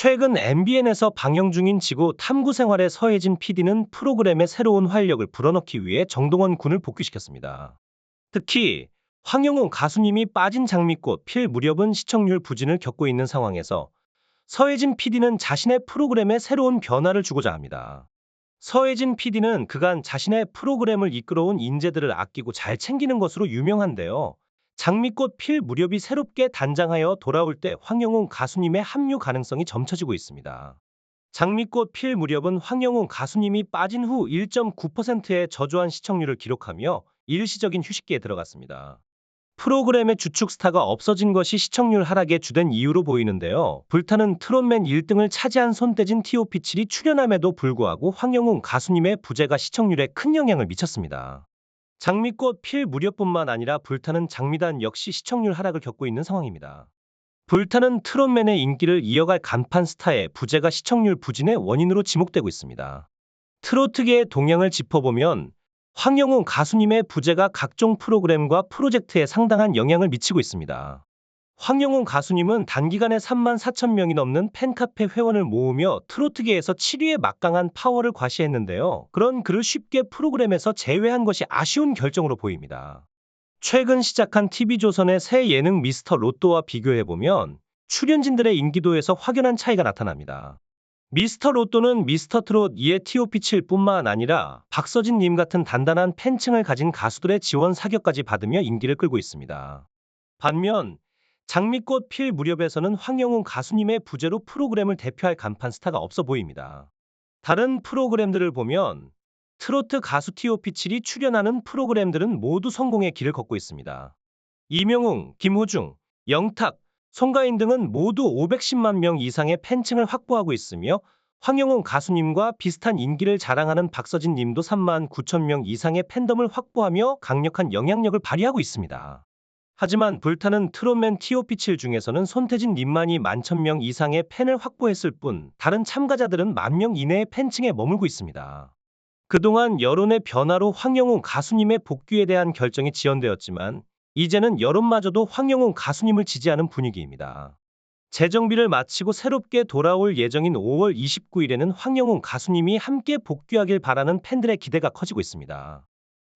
최근 MBN에서 방영 중인 지구 탐구 생활의 서혜진 PD는 프로그램에 새로운 활력을 불어넣기 위해 정동원 군을 복귀시켰습니다. 특히 황영웅 가수님이 빠진 장미꽃 필 무렵은 시청률 부진을 겪고 있는 상황에서 서혜진 PD는 자신의 프로그램에 새로운 변화를 주고자 합니다. 서혜진 PD는 그간 자신의 프로그램을 이끌어온 인재들을 아끼고 잘 챙기는 것으로 유명한데요. 장미꽃 필 무렵이 새롭게 단장하여 돌아올 때 황영웅 가수님의 합류 가능성이 점쳐지고 있습니다. 장미꽃 필 무렵은 황영웅 가수님이 빠진 후 1.9%의 저조한 시청률을 기록하며 일시적인 휴식기에 들어갔습니다. 프로그램의 주축 스타가 없어진 것이 시청률 하락의 주된 이유로 보이는데요. 불타는 트롯맨 1등을 차지한 손대진 TOP7이 출연함에도 불구하고 황영웅 가수님의 부재가 시청률에 큰 영향을 미쳤습니다. 장미꽃 필 무렵뿐만 아니라 불타는 장미단 역시 시청률 하락을 겪고 있는 상황입니다. 불타는 트롯맨의 인기를 이어갈 간판 스타의 부재가 시청률 부진의 원인으로 지목되고 있습니다. 트로트계의 동향을 짚어보면 황영웅 가수님의 부재가 각종 프로그램과 프로젝트에 상당한 영향을 미치고 있습니다. 황영웅 가수님은 단기간에 3만 4천 명이 넘는 팬카페 회원을 모으며 트로트계에서 7위의 막강한 파워를 과시했는데요. 그런 그를 쉽게 프로그램에서 제외한 것이 아쉬운 결정으로 보입니다. 최근 시작한 TV조선의 새 예능 미스터 로또와 비교해보면 출연진들의 인기도에서 확연한 차이가 나타납니다. 미스터 로또는 미스터 트롯 2의 TOP7 뿐만 아니라 박서진님 같은 단단한 팬층을 가진 가수들의 지원 사격까지 받으며 인기를 끌고 있습니다. 반면 장미꽃 필 무렵에서는 황영웅 가수님의 부재로 프로그램을 대표할 간판 스타가 없어 보입니다. 다른 프로그램들을 보면 트로트 가수 TOP7이 출연하는 프로그램들은 모두 성공의 길을 걷고 있습니다. 이명웅, 김호중, 영탁, 송가인 등은 모두 510만 명 이상의 팬층을 확보하고 있으며 황영웅 가수님과 비슷한 인기를 자랑하는 박서진 님도 3만 9천 명 이상의 팬덤을 확보하며 강력한 영향력을 발휘하고 있습니다. 하지만 불타는 트롯맨 TOP7 중에서는 손태진 님만이 만천 명 이상의 팬을 확보했을 뿐 다른 참가자들은 만 명 이내의 팬층에 머물고 있습니다. 그동안 여론의 변화로 황영웅 가수님의 복귀에 대한 결정이 지연되었지만 이제는 여론마저도 황영웅 가수님을 지지하는 분위기입니다. 재정비를 마치고 새롭게 돌아올 예정인 5월 29일에는 황영웅 가수님이 함께 복귀하길 바라는 팬들의 기대가 커지고 있습니다.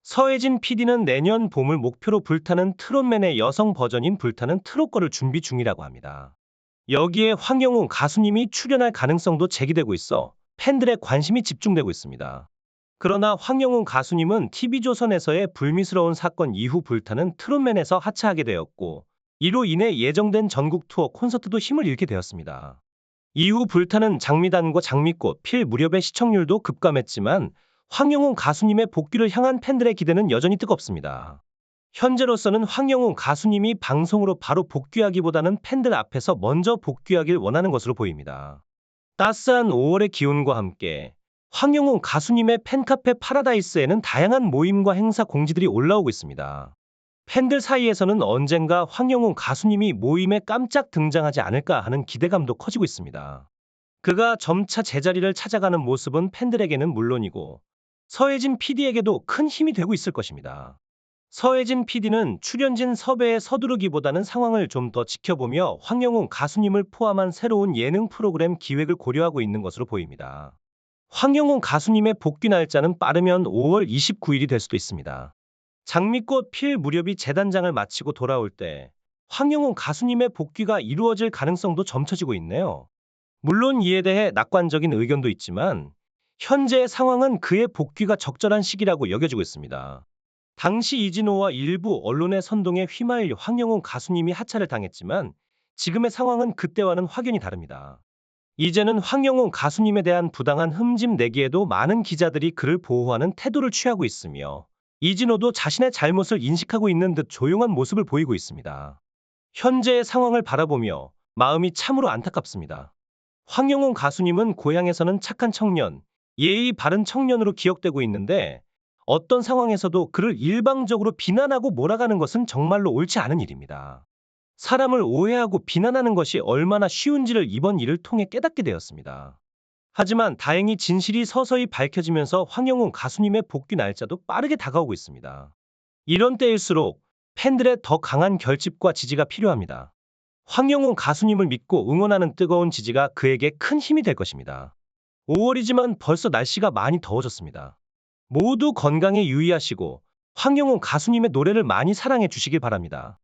서혜진 PD는 내년 봄을 목표로 불타는 트롯맨의 여성 버전인 불타는 트롯거를 준비 중이라고 합니다. 여기에 황영웅 가수님이 출연할 가능성도 제기되고 있어 팬들의 관심이 집중되고 있습니다. 그러나 황영웅 가수님은 TV조선에서의 불미스러운 사건 이후 불타는 트롯맨에서 하차하게 되었고 이로 인해 예정된 전국 투어 콘서트도 힘을 잃게 되었습니다. 이후 불타는 장미단과 장미꽃 필 무렵의 시청률도 급감했지만 황영웅 가수님의 복귀를 향한 팬들의 기대는 여전히 뜨겁습니다. 현재로서는 황영웅 가수님이 방송으로 바로 복귀하기보다는 팬들 앞에서 먼저 복귀하길 원하는 것으로 보입니다. 따스한 5월의 기온과 함께 황영웅 가수님의 팬카페 파라다이스에는 다양한 모임과 행사 공지들이 올라오고 있습니다. 팬들 사이에서는 언젠가 황영웅 가수님이 모임에 깜짝 등장하지 않을까 하는 기대감도 커지고 있습니다. 그가 점차 제자리를 찾아가는 모습은 팬들에게는 물론이고 서혜진 PD에게도 큰 힘이 되고 있을 것입니다. 서혜진 PD는 출연진 섭외에 서두르기보다는 상황을 좀 더 지켜보며 황영웅 가수님을 포함한 새로운 예능 프로그램 기획을 고려하고 있는 것으로 보입니다. 황영웅 가수님의 복귀 날짜는 빠르면 5월 29일이 될 수도 있습니다. 장미꽃 필 무렵이 재단장을 마치고 돌아올 때 황영웅 가수님의 복귀가 이루어질 가능성도 점쳐지고 있네요. 물론 이에 대해 낙관적인 의견도 있지만 현재의 상황은 그의 복귀가 적절한 시기라고 여겨지고 있습니다. 당시 이진호와 일부 언론의 선동에 휘말려 황영웅 가수님이 하차를 당했지만 지금의 상황은 그때와는 확연히 다릅니다. 이제는 황영웅 가수님에 대한 부당한 흠집 내기에도 많은 기자들이 그를 보호하는 태도를 취하고 있으며 이진호도 자신의 잘못을 인식하고 있는 듯 조용한 모습을 보이고 있습니다. 현재의 상황을 바라보며 마음이 참으로 안타깝습니다. 황영웅 가수님은 고향에서는 착한 청년, 예의 바른 청년으로 기억되고 있는데 어떤 상황에서도 그를 일방적으로 비난하고 몰아가는 것은 정말로 옳지 않은 일입니다. 사람을 오해하고 비난하는 것이 얼마나 쉬운지를 이번 일을 통해 깨닫게 되었습니다. 하지만 다행히 진실이 서서히 밝혀지면서 황영웅 가수님의 복귀 날짜도 빠르게 다가오고 있습니다. 이런 때일수록 팬들의 더 강한 결집과 지지가 필요합니다. 황영호 가수님을 믿고 응원하는 뜨거운 지지가 그에게 큰 힘이 될 것입니다. 5월이지만 벌써 날씨가 많이 더워졌습니다. 모두 건강에 유의하시고 황영호 가수님의 노래를 많이 사랑해 주시길 바랍니다.